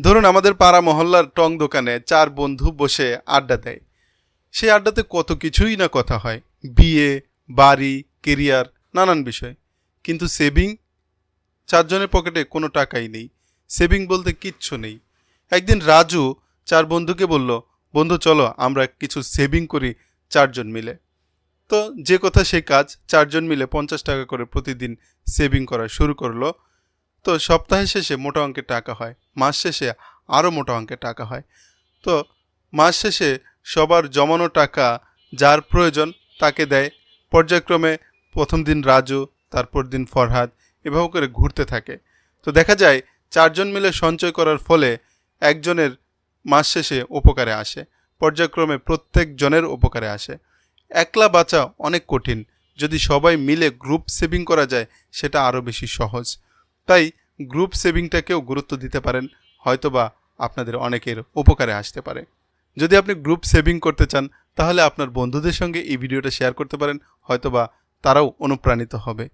ধরুন আমাদের পাড়া মহল্লার টং দোকানে চার বন্ধু বসে আড্ডা দেয়। সেই আড্ডাতে কত কিছুই না কথা হয়। বিয়ে, বাড়ি, কেরিয়ার, নানান বিষয়। কিন্তু সেভিং, চারজনের পকেটে কোনো টাকাই নেই। সেভিং বলতে কিচ্ছু নেই। একদিন রাজু চার বন্ধুকে বলল, বন্ধু, চলো, আমরা কিছু সেভিং করি চারজন মিলে। তো যে কথা সে কাজ, চারজন মিলে পঞ্চাশ টাকা করে প্রতিদিন সেভিং করা শুরু করল। তো সপ্তাহের শেষে মোটা অঙ্কের টাকা হয়, মাস শেষে আরও মোটা অঙ্কের টাকা হয়। তো মাস শেষে সবার জমানো টাকা যার প্রয়োজন তাকে দেয়। পর্যায়ক্রমে প্রথম দিন রাজু, তারপর দিন ফরহাদ এভাবে করে ঘুরতে থাকে। তো দেখা যায় চারজন মিলে সঞ্চয় করার ফলে একজনের মাস শেষে উপকারে আসে, পর্যায়ক্রমে প্রত্যেক জনের উপকারে আসে। একলা বাঁচা অনেক কঠিন। যদি সবাই মিলে গ্রুপ সেভিং করা যায়, সেটা আরও বেশি সহজ। তাই গ্রুপ সেভিংটাকেও গুরুত্ব দিতে পারেন, হয়তোবা আপনাদের অনেকের উপকারে আসতে পারে। যদি আপনি গ্রুপ সেভিং করতে চান, তাহলে আপনার বন্ধুদের সঙ্গে এই ভিডিওটা শেয়ার করতে পারেন, হয়তোবা তারাও অনুপ্রাণিত হবে।